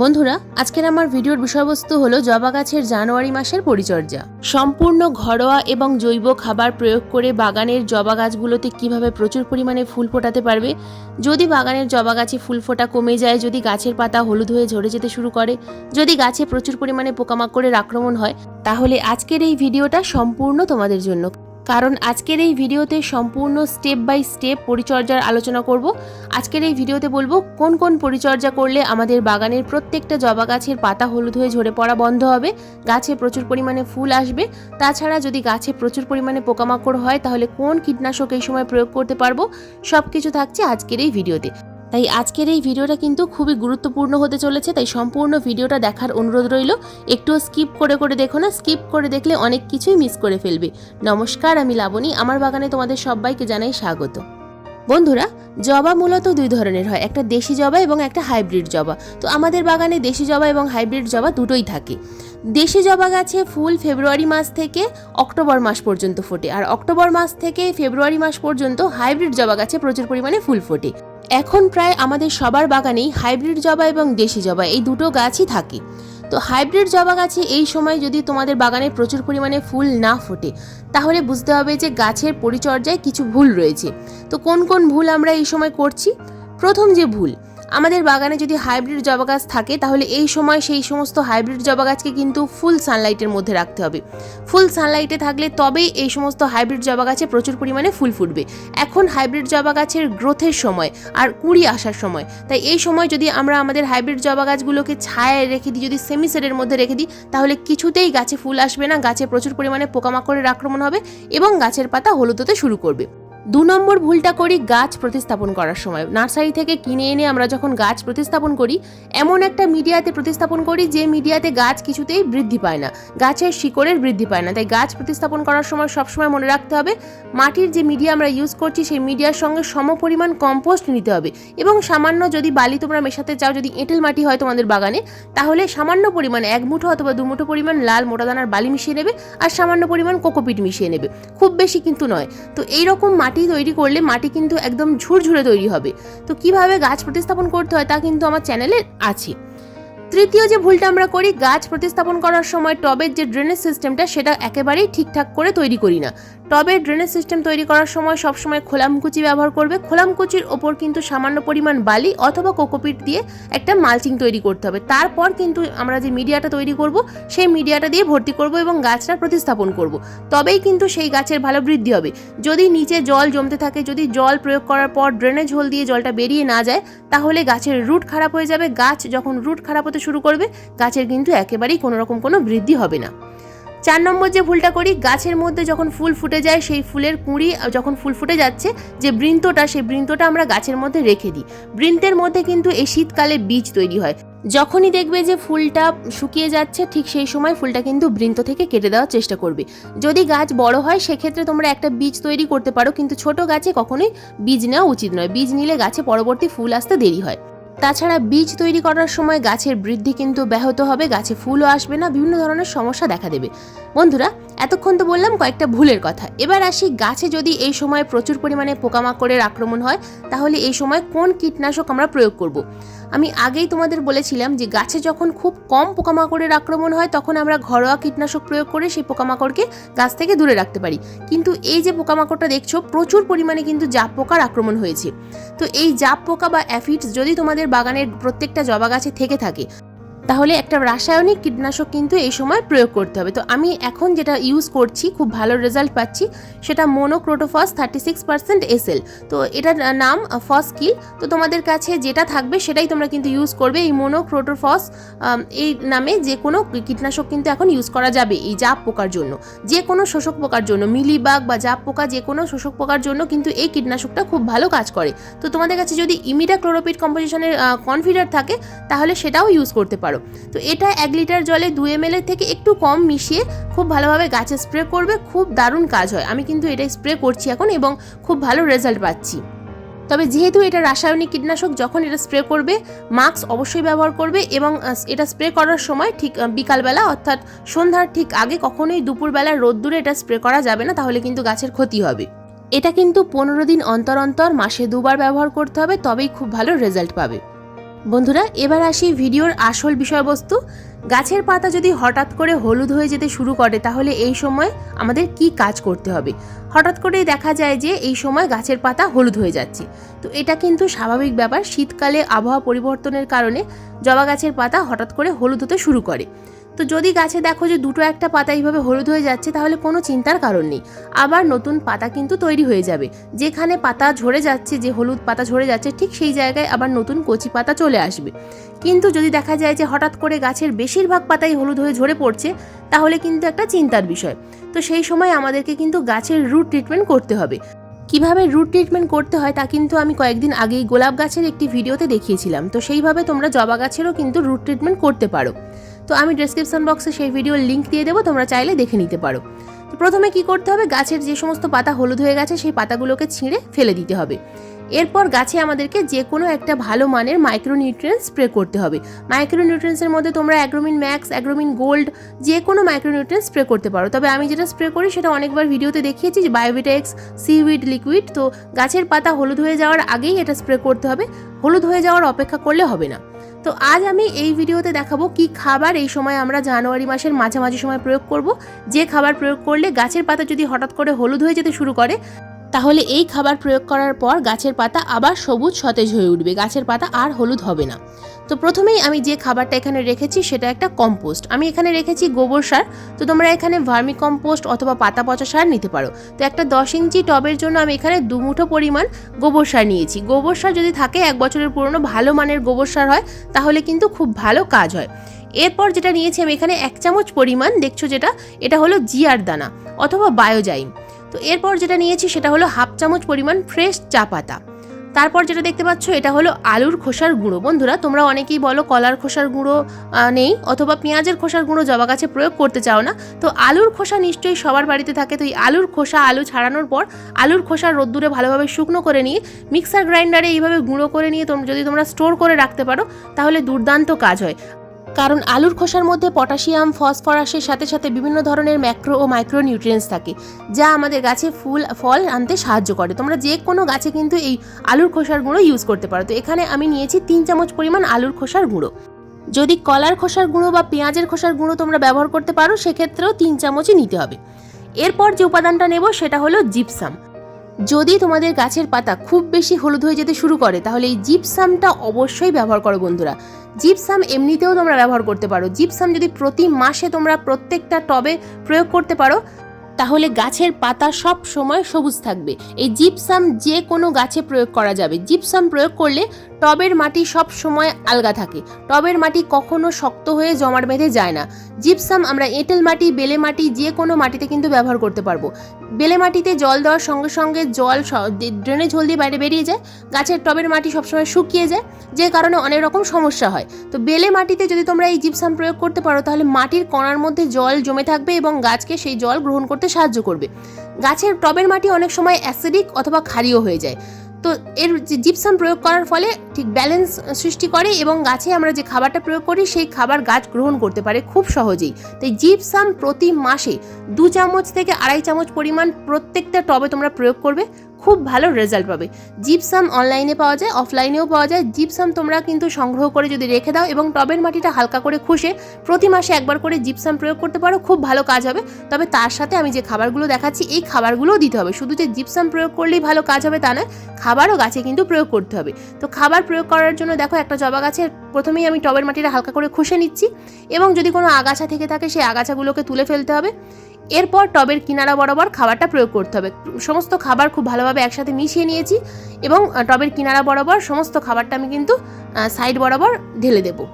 বন্ধুরা, আজকের আমার ভিডিওর বিষয়বস্তু হলো জবা গাছের জানুয়ারি মাসের পরিচর্যা। সম্পূর্ণ ঘরোয়া এবং জৈব খাবার প্রয়োগ করে বাগানের জবা গাছগুলোতে কীভাবে প্রচুর পরিমাণে ফুল ফোটাতে পারবে? যদি বাগানের জবা গাছে ফুল ফোটা কমে যায়, যদি গাছের পাতা হলুদ হয়ে ঝরে যেতে শুরু করে, যদি গাছে প্রচুর পরিমাণে পোকামাকড়ের আক্রমণ হয়, তাহলে আজকের এই ভিডিওটা সম্পূর্ণ তোমাদের জন্য। কারণ আজকের এই ভিডিওতে সম্পূর্ণ স্টেপ বাই স্টেপ পরিচর্যার আলোচনা করব। আজকের এই ভিডিওতে বলব কোন কোন পরিচর্যা করলে আমাদের বাগানের প্রত্যেকটা জবা গাছের পাতা হলুদ হয়ে ঝরে পড়া বন্ধ হবে, গাছে প্রচুর পরিমাণে ফুল আসবে। তাছাড়া যদি গাছে প্রচুর পরিমাণে পোকামাকড় হয়, তাহলে কোন কীটনাশক এই সময় প্রয়োগ করতে পারব? সব কিছু থাকছে আজকের এই ভিডিওতে। তাই আজকের এই ভিডিওটা কিন্তু খুবই গুরুত্বপূর্ণ হতে চলেছে, তাই সম্পূর্ণ ভিডিওটা দেখার অনুরোধ রইল। একটু স্কিপ করে করে দেখো না স্কিপ করে দেখলে অনেক কিছুই মিস করে ফেলবে। নমস্কার, আমি লাবণী, আমার বাগানে তোমাদের সবাইকে জানাই স্বাগত। বন্ধুরা, জবা মূলত দুই ধরনের হয়, একটা দেশি জবা এবং একটা হাইব্রিড জবা। তো আমাদের বাগানে দেশি জবা এবং হাইব্রিড জবা দুটোই থাকে। দেশি জবা গাছে ফুল ফেব্রুয়ারি মাস থেকে অক্টোবর মাস পর্যন্ত ফোটে, আর অক্টোবর মাস থেকে ফেব্রুয়ারি মাস পর্যন্ত হাইব্রিড জবা গাছে প্রচুর পরিমাণে ফুল ফোটে। এখন প্রায় আমাদের সবার বাগানেই হাইব্রিড জবা এবং দেশি জবা, এই দুটো গাছই থাকে। তো হাইব্রিড জবা গাছে এই সময় যদি তোমাদের বাগানে প্রচুর পরিমাণে ফুল না ফোটে, তাহলে বুঝতে হবে যে গাছের পরিচর্যায় কিছু ভুল রয়েছে। তো কোন কোন ভুল আমরা এই সময় করছি? প্রথম যে ভুল আমাদের বাগানে যদি হাইব্রিড জবা গাছ থাকে, তাহলে এই সময় সেই সমস্ত হাইব্রিড জবা গাছকে কিন্তু ফুল সানলাইটের মধ্যে রাখতে হবে। ফুল সানলাইটে থাকলে তবেই এই সমস্ত হাইব্রিড জবা গাছে প্রচুর পরিমাণে ফুল ফুটবে। এখন হাইব্রিড জবা গাছের গ্রোথের সময় আর কুড়ি আসার সময়। তাই এই সময় যদি আমরা আমাদের হাইব্রিড জবা গাছগুলোকে ছায়ায় রেখে দিই, যদি সেমি সেডের মধ্যে রেখে দিই, তাহলে কিছুতেই গাছে ফুল আসবে না, গাছে প্রচুর পরিমাণে পোকামাকড়ের আক্রমণ হবে এবং গাছের পাতা হলুদ হতে শুরু করবে। দু নম্বর ভুলটা করি গাছ প্রতিস্থাপন করার সময়। নার্সারি থেকে কিনে এনে আমরা যখন গাছ প্রতিস্থাপন করি, এমন একটা মিডিয়াতে প্রতিস্থাপন করি যে মিডিয়াতে গাছ কিছুতেই বৃদ্ধি পায় না। গাছের শিকড়ের বৃদ্ধি পায় না। তাই গাছ প্রতিস্থাপন করার সময় সবসময় মনে রাখতে হবে, মাটির যে মিডিয়া আমরা ইউজ করছি, সেই মিডিয়ার সঙ্গে সম পরিমাণ কম্পোস্ট নিতে হবে। এবং সামান্য যদি বালি তোমরা মেশাতে চাও, যদি এঁটেল মাটি হয় তোমাদের বাগানে, তাহলে সামান্য পরিমাণ এক মুঠো অথবা দু মুঠো পরিমাণ লাল মোটা দানার বালি মিশিয়ে নেবে আর সামান্য পরিমাণ কোকোপিট মিশিয়ে নেবে। খুব বেশি কিন্তু নয়। তো এইরকম মাটি তৈরি করলে মাটি কিন্তু একদম ঝুরঝুরে তৈরি হবে। তো কীভাবে গাছ প্রতিস্থাপন করতে হয় তা কিন্তু আমার চ্যানেলে আছে। তৃতীয় যে ভুলটা আমরা করি, গাছ প্রতিস্থাপন করার সময় টবের যে ড্রেনেজ সিস্টেমটা সেটা একেবারেই ঠিকঠাক করে তৈরি করি না। টবের ড্রেনেজ সিস্টেম তৈরি করার সময় সবসময় খোলামকুচি ব্যবহার করবে। খোলামকুচির ওপর কিন্তু সামান্য পরিমাণ বালি অথবা কোকোপিট দিয়ে একটা মালচিং তৈরি করতে হবে। তারপর কিন্তু আমরা যে মিডিয়াটা তৈরি করব, সেই মিডিয়াটা দিয়ে ভর্তি করব এবং গাছটা প্রতিস্থাপন করব। তবেই কিন্তু সেই গাছের ভালো বৃদ্ধি হবে। যদি নিচে জল জমতে থাকে, যদি জল প্রয়োগ করার পর ড্রেনেজ হোল দিয়ে জলটা বেরিয়ে না যায়, তাহলে গাছের রুট খারাপ হয়ে যাবে। গাছ যখন রুট খারাপ হতে শুরু করবে, গাছের কিন্তু একেবারেই কোনো রকম কোনো বৃদ্ধি হবে না। চার নম্বর যে ভুলটা করি, গাছের মধ্যে যখন ফুল ফুটে যায়, সেই ফুলের কুঁড়ি যখন ফুল ফুটে যাচ্ছে, যে বৃন্তটা, সেই বৃন্তটা আমরা গাছের মধ্যে রেখে দিই। বৃন্তের মধ্যে কিন্তু এই শীতকালে বীজ তৈরি হয়। যখনই দেখবে যে ফুলটা শুকিয়ে যাচ্ছে, ঠিক সেই সময় ফুলটা কিন্তু বৃন্ত থেকে কেটে দেওয়ার চেষ্টা করবে। যদি গাছ বড় হয়, সেক্ষেত্রে তোমরা একটা বীজ তৈরি করতে পারো, কিন্তু ছোট গাছে কখনোই বীজ নেওয়া উচিত নয়। বীজ নিলে গাছে পরবর্তী ফুল আসতে দেরি হয়। তাছাড়া বীজ তৈরি করার সময় গাছের বৃদ্ধি কিন্তু ব্যাহত হবে, গাছে ফুলও আসবে না, বিভিন্ন ধরনের সমস্যা দেখা দেবে। বন্ধুরা এতক্ষণ তো বললাম কয়েকটা ভুলের কথা। এবার আসি গাছে যদি এই সময় প্রচুর পরিমাণে পোকামাকড়ের আক্রমণ হয়, তাহলে এই সময় কোন কীটনাশক আমরা প্রয়োগ করব। আমি আগেই তোমাদের বলেছিলাম যে গাছে যখন খুব কম পোকামাকড়ের আক্রমণ হয়, তখন আমরা ঘরোয়া কীটনাশক প্রয়োগ করে সেই পোকামাকড়কে গাছ থেকে দূরে রাখতে পারি। কিন্তু এই যে পোকামাকড়টা দেখছ, প্রচুর পরিমাণে কিন্তু জাপ পোকার আক্রমণ হয়েছে। তো এই জাপ পোকা বা অ্যাফিডস যদি তোমাদের বাগানের প্রত্যেকটা জবা গাছে থেকে থাকে তাহলে একটা রাসায়নিক কীটনাশক কিন্তু এই সময় প্রয়োগ করতে হবে। তো আমি এখন যেটা ইউজ করছি, খুব ভালো রেজাল্ট পাচ্ছি, সেটা monocrotophos thirty six percent SL তো এটার নাম ফসকিল তো তোমাদের কাছে যেটা থাকবে সেটাই তোমরা কিন্তু ইউজ করবে। এই মোনোক্রোটোফস এই নামে যে কোনো কীটনাশক কিন্তু এখন ইউজ করা যাবে এই জাপ পোকার জন্য। যে কোনো শোষক পোকার জন্য, মিলিবাগ বা জাপ পোকা যে কোনো শোষক পোকার জন্য কিন্তু এই কীটনাশকটা খুব ভালো কাজ করে। তো তোমাদের কাছে যদি ইমিডা ক্লোরোপিড কম্পোজিশনের কনফিডার থাকে, তাহলে সেটাও ইউজ করতে পারো। তো এটা এক লিটার জলে দু এম থেকে একটু কম মিশিয়ে খুব ভালোভাবে গাছে স্প্রে করবে, খুব দারুণ কাজ হয়। আমি কিন্তু এটা স্প্রে করছি এখন এবং খুব ভালো রেজাল্ট পাচ্ছি। তবে যেহেতু এটা রাসায়নিক কীটনাশক, যখন এটা স্প্রে করবে মাস্ক অবশ্যই ব্যবহার করবে এবং এটা স্প্রে করার সময় ঠিক বিকালবেলা অর্থাৎ সন্ধ্যার ঠিক আগে কখনোই দুপুরবেলা রোদ্দুরে এটা স্প্রে করা যাবে না, তাহলে কিন্তু গাছের ক্ষতি হবে। এটা কিন্তু পনেরো দিন অন্তর অন্তর, মাসে দুবার ব্যবহার করতে হবে, তবেই খুব ভালো রেজাল্ট পাবে। বন্ধুরা, এবার আসি ভিডিওর আসল বিষয়বস্তু। গাছের পাতা যদি হঠাৎ করে হলুদ হয়ে যেতে শুরু করে, তাহলে এই সময় আমাদের কি কাজ করতে হবে? হঠাৎ করেই দেখা যায় যে এই সময় গাছের পাতা হলুদ হয়ে যাচ্ছে। তো এটা কিন্তু স্বাভাবিক ব্যাপার। শীতকালে আবহাওয়া পরিবর্তনের কারণে জবা গাছের পাতা হঠাৎ করে হলুদ হতে শুরু করে। তো যদি গাছে দেখো যে দুটো একটা পাতা এইভাবে হলুদ হয়ে যাচ্ছে, তাহলে কোনো চিন্তার কারণ নেই। আবার নতুন পাতা কিন্তু তৈরি হয়ে যাবে। যেখানে পাতা ঝরে যাচ্ছে, যে হলুদ পাতা ঝরে যাচ্ছে, ঠিক সেই জায়গায় আবার নতুন কচি পাতা চলে আসবে। কিন্তু যদি দেখা যায় যে হঠাৎ করে গাছের বেশিরভাগ পাতাই হলুদ হয়ে ঝরে পড়ছে, তাহলে কিন্তু একটা চিন্তার বিষয়। তো সেই সময় আমাদেরকে কিন্তু গাছের রুট ট্রিটমেন্ট করতে হবে। কীভাবে রুট ট্রিটমেন্ট করতে হয় তা কিন্তু আমি কয়েকদিন আগেই গোলাপ গাছের একটি ভিডিওতে দেখিয়েছিলাম। তো সেইভাবে তোমরা জবা গাছেরও কিন্তু রুট ট্রিটমেন্ট করতে পারো। তো আমি ডেসক্রিপশন বক্সে সেই ভিডিওর লিঙ্ক দিয়ে দেবো, তোমরা চাইলে দেখে নিতে পারো। তো প্রথমে কি করতে হবে? গাছের যে সমস্ত পাতা হলুদ হয়ে গেছে, সেই পাতাগুলোকে ছিঁড়ে ফেলে দিতে হবে। এরপর গাছে আমাদেরকে যে কোনো একটা ভালো মানের মাইক্রোনিউট্রিয়েন্ট স্প্রে করতে হবে। মাইক্রোনিউট্রিয়েন্টসের মধ্যে তোমরা অ্যাগ্রোমিন ম্যাক্স অ্যাগ্রোমিন গোল্ড যে কোনো মাইক্রোনিউট্রিয়েন্ট স্প্রে করতে পারো। তবে আমি যেটা স্প্রে করি সেটা অনেকবার ভিডিওতে দেখিয়েছি যে বায়োভিটেক্স সিউইড লিকুইড তো গাছের পাতা হলুদ হয়ে যাওয়ার আগেই এটা স্প্রে করতে হবে। হলুদ হয়ে যাওয়ার অপেক্ষা করলে হবে না। তো আজ আমি এই ভিডিওতে দেখাবো কি খাবার এই সময় আমরা জানুয়ারি মাসের মাঝামাঝি সময় প্রয়োগ করব। যে খাবার প্রয়োগ করলে গাছের পাতা যদি হঠাৎ করে হলুদ হয়ে যেতে শুরু করে তাহলে এই খাবার প্রয়োগ করার পর গাছের পাতা আবার সবুজ সতেজ হয়ে উঠবে, গাছের পাতা আর হলুদ হবে না। তো প্রথমেই আমি যে খাবারটা এখানে রেখেছি সেটা একটা কম্পোস্ট। আমি এখানে রেখেছি গোবর সার, তো তোমরা এখানে ভার্মি কম্পোস্ট অথবা পাতা পচা সার নিতে পারো। তো একটা দশ ইঞ্চি টবের জন্য আমি এখানে দু মুঠো পরিমাণ গোবর সার নিয়েছি। গোবর সার যদি থাকে, এক বছরের পুরনো ভালো মানের গোবর সার হয়, তাহলে কিন্তু খুব ভালো কাজ হয়। এরপর যেটা নিয়েছি আমি এখানে এক চামচ পরিমাণ, দেখছ যেটা? এটা হলো জিয়ার দানা অথবা বায়োজাইম। তো এরপর যেটা নিয়েছি সেটা হলো হাফ চামচ পরিমাণ ফ্রেশ চা পাতা। তারপর যেটা দেখতে পাচ্ছ এটা হলো আলুর খোসার গুঁড়ো। বন্ধুরা, তোমরা অনেকেই বলো কলার খোসার গুঁড়ো নেই অথবা পেঁয়াজের খোসার গুঁড়ো জবা গাছে প্রয়োগ করতে চাও না। তো আলুর খোসা নিশ্চয়ই সবার বাড়িতে থাকে। তো এই আলুর খোসা, আলু ছাড়ানোর পর আলুর খোসা রোদ্দুরে ভালোভাবে শুকনো করে নিয়ে মিক্সার গ্রাইন্ডারে এইভাবে গুঁড়ো করে নিয়ে তোমরা যদি তোমরা স্টোর করে রাখতে পারো, তাহলে দুর্দান্ত কাজ হয়। কারণ আলুর খোসার মধ্যে পটাশিয়াম, ফসফরাসের সাথে সাথে বিভিন্ন ধরনের ম্যাক্রো ও মাইক্রো নিউট্রিয়েন্টস থাকে, যা আমাদের গাছে ফুল, ফল আনতে সাহায্য করে। তোমরা যে কোনো গাছে কিন্তু এই আলুর খোসার গুঁড়ো ইউজ করতে পারো। তো এখানে আমি নিয়েছি তিন চামচ পরিমাণ আলুর খোসার গুঁড়ো। যদি কলার খোসার গুঁড়ো বা পেঁয়াজের খোসার গুঁড়ো তোমরা ব্যবহার করতে পারো, সেক্ষেত্রেও তিন চামচই নিতে হবে। এরপর যে উপাদানটা নেব, সেটা হলো জিপসাম যদি তোমাদের গাছের পাতা খুব বেশি হলুদ হয়ে যেতে শুরু করে, তাহলে এই জিপসামটা অবশ্যই ব্যবহার করো বন্ধুরা। জিপসাম এমনিতেও তোমরা ব্যবহার করতে পারো। জিপসাম যদি প্রতি মাসে তোমরা প্রত্যেকটা টবে প্রয়োগ করতে পারো, তাহলে গাছের পাতা সব সময় সবুজ থাকবে। এই জিপসাম যে কোনো গাছে প্রয়োগ করা যাবে। জিপসাম প্রয়োগ করলে টবের মাটি সব সময় আলগা থাকে। টবের মাটি কখনো শক্ত হয়ে জমাট বেঁধে যায় না। জিপসাম আমরা এঁটেল মাটি, বেলে মাটি, যে কোনো মাটিতে কিন্তু ব্যবহার করতে পারব। বেলে মাটিতে জল দেওয়ার সঙ্গে সঙ্গে জল ড্রেনেজ হল দিয়ে বাইরে বেরিয়ে যায়। গাছের টবের মাটি সবসময় শুকিয়ে যায়, যে কারণে অনেক রকম সমস্যা হয়। তো বেলে মাটিতে যদি তোমরা এই জিপসাম প্রয়োগ করতে পারো, তাহলে মাটির কণার মধ্যে জল জমে থাকবে এবং গাছকে সেই জল গ্রহণ করতে সাহায্য করবে। গাছের টবের মাটি অনেক সময় অ্যাসিডিক অথবা ক্ষারীয় হয়ে যায়। তো এর যে জিপসাম প্রয়োগ করার ফলে ঠিক ব্যালেন্স সৃষ্টি করে এবং গাছে আমরা যে খাবারটা প্রয়োগ করি, সেই খাবার গাছ গ্রহণ করতে পারে খুব সহজেই। তো এই জিপসাম প্রতি মাসে দু চামচ থেকে আড়াই চামচ পরিমাণ প্রত্যেকটা টবে তোমরা প্রয়োগ করবে, খুব ভালো রেজাল্ট পাবে। জিপসাম অনলাইনে পাওয়া যায় অফলাইনেও পাওয়া যায়। জিপসাম তোমরা কিন্তু সংগ্রহ করে যদি রেখে দাও এবং টবের মাটিটা হালকা করে খুশে প্রতি মাসে একবার করে জিপসাম প্রয়োগ করতে পারো, খুব ভালো কাজ হবে। তবে তার সাথে আমি যে খাবারগুলো দেখাচ্ছি, এই খাবারগুলোও দিতে হবে। শুধু যে জিপসাম প্রয়োগ করলেই ভালো কাজ হবে তা নয়, খাবারও গাছে কিন্তু প্রয়োগ করতে হবে। তো খাবার প্রয়োগ করার জন্য দেখো একটা জবা গাছের প্রথমেই আমি টবের মাটিটা হালকা করে খুশে নিচ্ছি এবং যদি কোনো আগাছা থেকে থাকে সেই আগাছাগুলোকে তুলে ফেলতে হবে। এরপর টবের কিনারা বরাবর খাবারটা প্রয়োগ করতে হবে। সমস্ত খাবার খুব ভালোভাবে একসাথে মিশিয়ে নিয়েছি এবং টবের কিনারা বরাবর সমস্ত খাবারটা আমি কিন্তু সাইড বরাবর ঢেলে দেবো।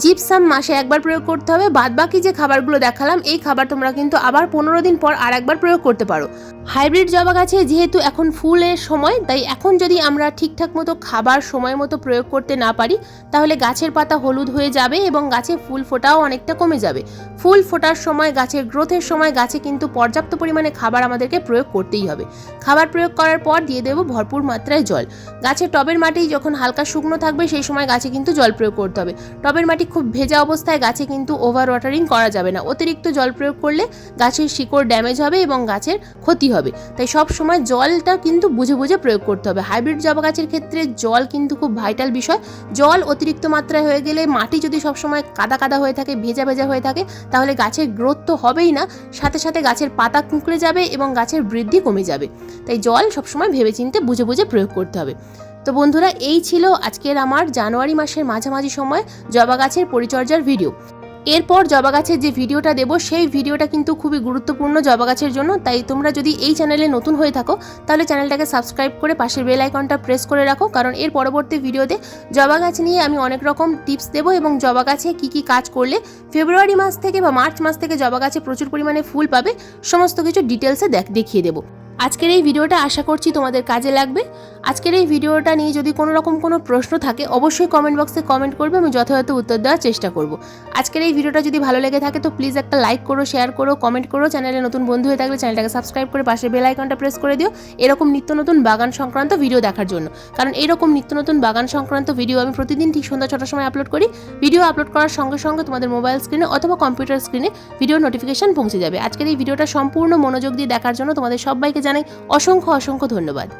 জিপসাম মাসে একবার প্রয়োগ করতে হবে। বাদবাকি যে খাবারগুলো দেখালাম, এই খাবার তোমরা কিন্তু আবার পনেরো দিন পর আর একবার প্রয়োগ করতে পারো। হাইব্রিড জবা গাছে যেহেতু এখন ফুলের সময়, তাই এখন যদি আমরা ঠিকঠাক মতো খাবার সময় মতো প্রয়োগ করতে না পারি, তাহলে গাছের পাতা হলুদ হয়ে যাবে এবং গাছে ফুল ফোটাও অনেকটা কমে যাবে। ফুল ফোটার সময়, গাছের গ্রোথের সময় গাছে কিন্তু পর্যাপ্ত পরিমাণে খাবার আমাদেরকে প্রয়োগ করতেই হবে। খাবার প্রয়োগ করার পর দিয়ে দেবো ভরপুর মাত্রায় জল। গাছের টবের মাটি যখন হালকা শুকনো থাকবে, সেই সময় গাছে কিন্তু জল প্রয়োগ করতে হবে। টবের মাটি খুব ভেজা অবস্থায় গাছে কিন্তু ওভার ওয়াটারিং করা যাবে না। অতিরিক্ত জল প্রয়োগ করলে গাছের শিকড় ড্যামেজ হবে এবং গাছের ক্ষতি হবে। হবে। তাই সব সময় জলটা কিন্তু বুঝে বুঝে প্রয়োগ করতে হবে। হাইব্রিড জবা গাছের ক্ষেত্রে জল কিন্তু খুব ভাইটাল বিষয়। জল অতিরিক্ত মাত্রায় হয়ে গেলে মাটি যদি সবসময় কাদা কাদা হয়ে থাকে, ভেজা ভেজা হয়ে থাকে, তাহলে গাছের গ্রোথ তো হবেই না। সাথে সাথে গাছের পাতা কুঁকড়ে যাবে এবং গাছের বৃদ্ধি কমে যাবে। তাই জল সবসময় ভেবেচিন্তে বুঝে বুঝে প্রয়োগ করতে হবে। তো বন্ধুরা, এই ছিল আজকের আমার জানুয়ারি মাসের মাঝামাঝি সময় জবা গাছের পরিচর্যার ভিডিও এরপর জবা গাছের যে ভিডিওটা দেবো, সেই ভিডিওটা কিন্তু খুবই গুরুত্বপূর্ণ জবা গাছের জন্য। তাই তোমরা যদি এই চ্যানেলে নতুন হয়ে থাকো, তাহলে চ্যানেলটাকে সাবস্ক্রাইব করে পাশের বেল আইকনটা প্রেস করে রাখো। কারণ এর পরবর্তী ভিডিওতে জবা গাছ নিয়ে আমি অনেক রকম টিপস দেবো এবং জবা গাছে কী কী কাজ করলে ফেব্রুয়ারি মাস থেকে বা মার্চ মাস থেকে জবা গাছে প্রচুর পরিমাণে ফুল পাবে, সমস্ত কিছু ডিটেলসে দেখ, দেখিয়ে দেবো। আজকের এই ভিডিওটা আশা করছি তোমাদের কাজে লাগবে। আজকের এই ভিডিওটা নিয়ে যদি কোনো রকম কোনো প্রশ্ন থাকে, অবশ্যই কমেন্ট বক্সে কমেন্ট করবে, আমি যথাযথ উত্তর দেওয়ার চেষ্টা করব। আজকের এই ভিডিওটা যদি ভালো লেগে থাকে, তো প্লিজ একটা লাইক করো শেয়ার করো কমেন্ট করো চ্যানেলে নতুন বন্ধু হয়ে থাকলে চ্যানেলটাকে সাবস্ক্রাইব করে পাশে বেল আইকনটা প্রেস করে দিও। এরকম নিত্য নতুন বাগান সংক্রান্ত ভিডিও দেখার জন্য। কারণ এরকম নিত্য নতুন বাগান সংক্রান্ত ভিডিও আমি প্রতিদিন ঠিক সন্ধ্যা ছটার সময় আপলোড করি। ভিডিও আপলোড করার সঙ্গে সঙ্গে তোমাদের মোবাইল স্ক্রিনে অথবা কম্পিউটার স্ক্রিনে ভিডিও নোটিফিকেশন পৌঁছে যাবে। আজকের এই ভিডিওটা সম্পূর্ণ মনোযোগ দিয়ে দেখার জন্য তোমাদের সবাইকে জানাই অসংখ্য অসংখ্য ধন্যবাদ।